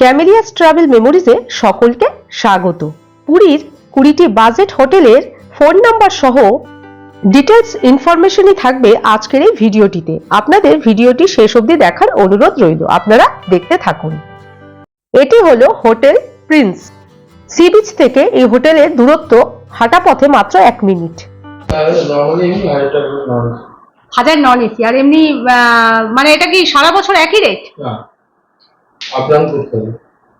ক্যামেলিয়াস travel মেমোরিজে সকলকে স্বাগত। পুরীর কুড়িটি বাজেট হোটেলের ফোন নাম্বার সহ ডিটেলস ইনফরমেশনই থাকবে আজকের এই ভিডিওটিতে। আপনাদের ভিডিওটি শেষ অবধি দেখার অনুরোধ রইল আপনারা দেখতে থাকুন। এটি হলো হোটেল প্রিন্স। সি বিচ থেকে এই হোটেলের দূরত্ব হাঁটা পথে মাত্র এক মিনিট। হাজার নন এসি আর এমনি আহ, মানে এটা কি সারা বছর একই রেট আপ ডাউন করতে হবে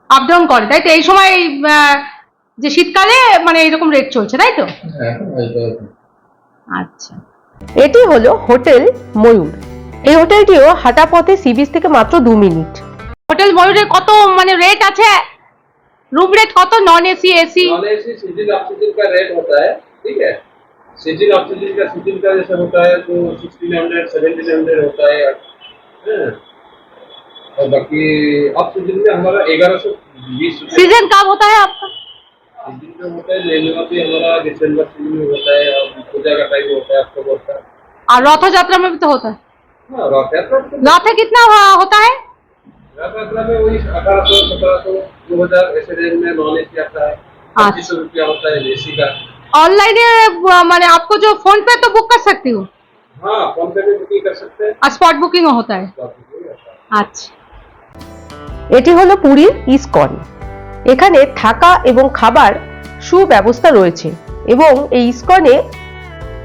আপ ডাউন করে তাই তো এই সময় আহ, যে শীতকালে মানে এরকম রেট চলছে তাই তো হ্যাঁ এইটা আচ্ছা এটি হলো হোটেল ময়ূর এই হোটেলটিও হাঁটা পথে সি বিচ থেকে মাত্র দু মিনিট হোটেল ময়ূরের কত মানে রেট আছে রুম রেট কত non AC AC non AC season off season का रेट होता है ठीक है सीजन ऑफ सीजन का सीजन का जैसे होता है तो सिक्सटीन हंड्रेड सेवेंटीन हंड्रेड होता है हाँ। और बाकी ऑफ़ सीज़न में हमारा ग्यारह सौ बीस सीज़न कब होता है आपका? सीज़न का होता है लेने भी हमारा दिसंबर सीज़न में होता है और पूजा का टाइम होता है अक्टूबर का और रथ यात्रा में भी तो होता है। हाँ रथ यात्रा तो रथ कितना होता है? रथ यात्रा में वही अठारह सौ सत्रह सौ दो हज़ार ऐसे रेंज में नॉन एसी आता है। पच्चीस सौ रुपया होता है एसी का। ऑनलाइन मैंने आपको जो फ़ोन पे तो बुक कर सकती हूँ? हाँ फ़ोन पे भी बुकिंग कर सकते हैं। स्पॉट बुकिंग होता है। तो এটি হলো পুরীর ইস্কন। এখানে থাকা এবং খাবার সুব্যবস্থা রয়েছে এবং এই ইস্কনে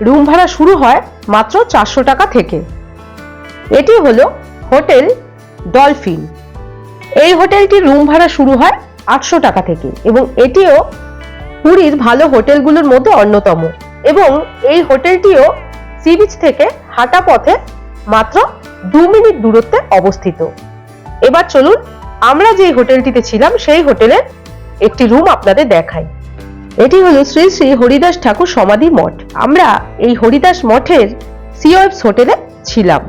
রুম ভাড়া শুরু হয় মাত্র চারশো টাকা থেকে। এটি হলো হোটেল ডলফিন। এই হোটেলটির রুম ভাড়া শুরু হয় আটশো টাকা থেকে এবং এটিও পুরীর ভালো হোটেলগুলোর মধ্যে অন্যতম এবং এই হোটেলটিও সি বিচ থেকে হাঁটা পথে মাত্র দু মিনিট দূরত্বে অবস্থিত। এবার চলুন আমরা যে হোটেলটিতে ছিলাম, সেই হোটেলের একটি রুম আপনাদের দেখাই। এটি হলো শ্রী শ্রী হরিদাস ঠাকুর সমাধি মঠ। আমরা এই হরিদাস মঠের সিওএফস হোটেলে ছিলাম।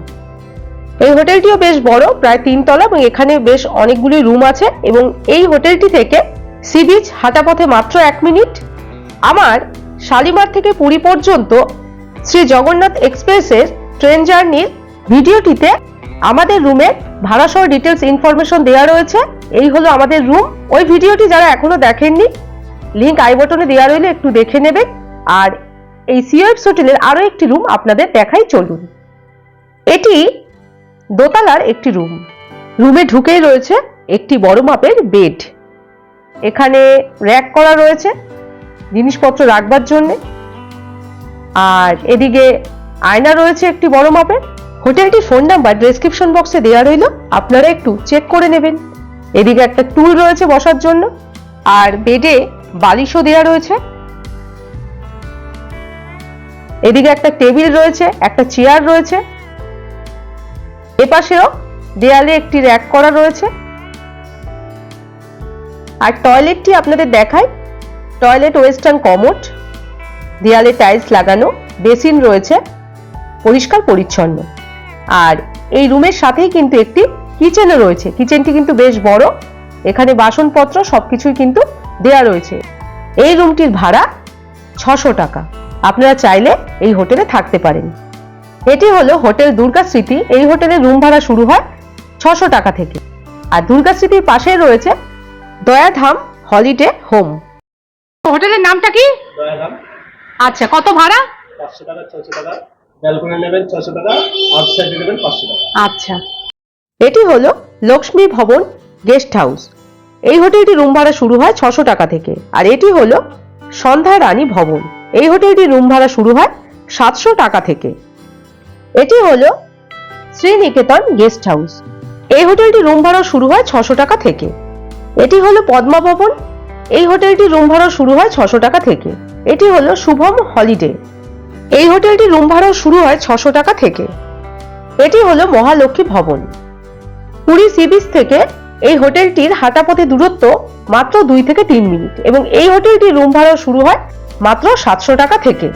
এই হোটেলটিও বেশ বড়, প্রায় তিনতলা এবং এখানে বেশ অনেকগুলি রুম আছে এবং এই হোটেলটি থেকে সি বিচ হাঁটা পথে মাত্র এক মিনিট। আমার শালিমার থেকে পুরী পর্যন্ত শ্রী জগন্নাথ এক্সপ্রেসের ট্রেন জার্নির ভিডিওটিতে আমাদের রুমের ভাড়াসহ ডিটেলস ইনফরমেশন দেওয়া রয়েছে। এই হলো আমাদের রুম ওই ভিডিওটি যারা এখনও দেখেননি লিংক আই বটনে দেওয়া রইলে একটু দেখে নেবেন। আর এই সিওএফস হোটেলের আরও একটি রুম আপনাদের দেখাই চলুন। এটি দোতলার একটি রুম রুমে ঢুকেই রয়েছে একটি বড় মাপের বেড এখানে র্যাক করা রয়েছে, জিনিসপত্র রাখবার জন্যে। আর এদিকে আয়না রয়েছে একটি বড় মাপের। হোটেলটির ফোন নাম্বার ডেসক্রিপশন বক্সে দেওয়া রইল। আপনারা একটু চেক করে নেবেন। এদিকে একটা টুল রয়েছে বসার জন্য, আর বেডে বালিশও দেওয়া রয়েছে। এদিকে একটা টেবিল রয়েছে, একটা চেয়ার রয়েছে। এপাশেও দেয়ালে একটি র্যাক করা রয়েছে। আর টয়লেটটি আপনাদের দেখাই টয়লেট ওয়েস্টার্ন কমোড দেয়ালে টাইলস লাগানো বেসিন রয়েছে, পরিষ্কার পরিচ্ছন্ন। আর এই রুমের সাথেই কিন্তু একটি কিচেনও রয়েছে। কিচেনটি কিন্তু বেশ বড়। এখানে বাসনপত্র সবকিছুই কিন্তু দেয়া রয়েছে। এই রুমটির ভাড়া ছশো টাকা। আপনারা চাইলে এই হোটেলে থাকতে পারেন। এটি হলো হোটেল দুর্গা স্মৃতি। এই হোটেলের রুম ভাড়া শুরু হয় ছশো টাকা থেকে। আর দুর্গা স্মৃতির পাশেই রয়েছে দয়াধাম হলিডে হোম। হোটেলের নামটা কি? আচ্ছা কত ভাড়া? পাঁচশো টাকা ছশো টাকা। ব্যালকনি নেবেন ছশো টাকা আউটসাইডে নেবেন পাঁচশো টাকা। আচ্ছা। এটি হলো লক্ষ্মী ভবন গেস্ট হাউস। এই হোটেলটি রুম ভাড়া শুরু হয় ছশো টাকা থেকে। আর এটি হলো সন্ধ্যা রানী ভবন। এই হোটেলটি রুম ভাড়া শুরু হয় সাতশো টাকা থেকে। এটি হলো শ্রীনিকেতন গেস্ট হাউস। এই হোটেলটি রুম ভাড়া শুরু হয় ছশো টাকা থেকে। এটি হলো পদ্মা ভবন। এই হোটেলটি রুম ভাড়া শুরু হয় ছশো টাকা থেকে। এটি হলো শুভম হলিডে। এই হোটেলটি রুম ভাড়াও শুরু হয় ছশো টাকা থেকে। এটি হলো মহালক্ষ্মী ভবন। পুরী সি বিচ থেকে এই হোটেলটির হাঁটাপথে দূরত্ব মাত্র দুই থেকে তিন মিনিট এবং এই হোটেলটির রুম ভাড়া শুরু হয় মাত্র সাতশো টাকা থেকে।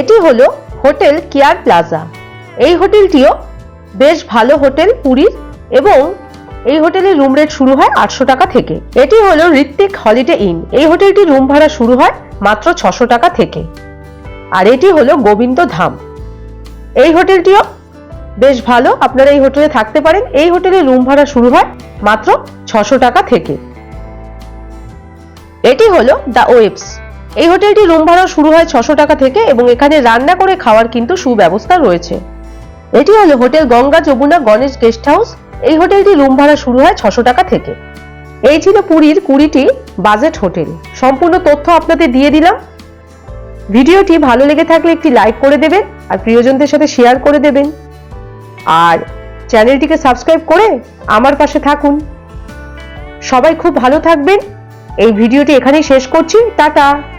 এটি হলো হোটেল কেয়ার প্লাজা। এই হোটেলটিও বেশ ভালো হোটেল পুরীর এবং এই হোটেলের রুম রেট শুরু হয় আটশো টাকা থেকে। এটি হলো ঋত্বিক হলিডে ইন। এই হোটেলটির রুম ভাড়া শুরু হয় মাত্র ছশো টাকা থেকে। আর এটি হলো গোবিন্দ ধাম। এই হোটেলটিও বেশ ভালো, আপনারা এই হোটেলে থাকতে পারেন। এই হোটেলে রুম ভাড়া শুরু হয় মাত্র ছশো টাকা থেকে। এটি হলো দ্য ওয়েবস। এই হোটেলটি রুম ভাড়া শুরু হয় ছশো টাকা থেকে এবং এখানে রান্না করে খাওয়ার কিন্তু সুব্যবস্থা রয়েছে। এটি হলো hotel Ganga Jamuna Ganesh guest house. এই হোটেলটি রুম ভাড়া শুরু হয় ছশো টাকা থেকে। এই ছিল পুরীর কুড়িটি বাজেট হোটেল। সম্পূর্ণ তথ্য আপনাদের দিয়ে দিলাম। ভিডিওটি ভালো লেগে থাকলে একটি লাইক করে দেবেন আর প্রিয়জনদের সাথে শেয়ার করে দেবেন। আর চ্যানেলটিকে সাবস্ক্রাইব করে আমার পাশে থাকুন। সবাই খুব ভালো থাকবেন। এই ভিডিওটি এখানেই শেষ করছি। টাটা।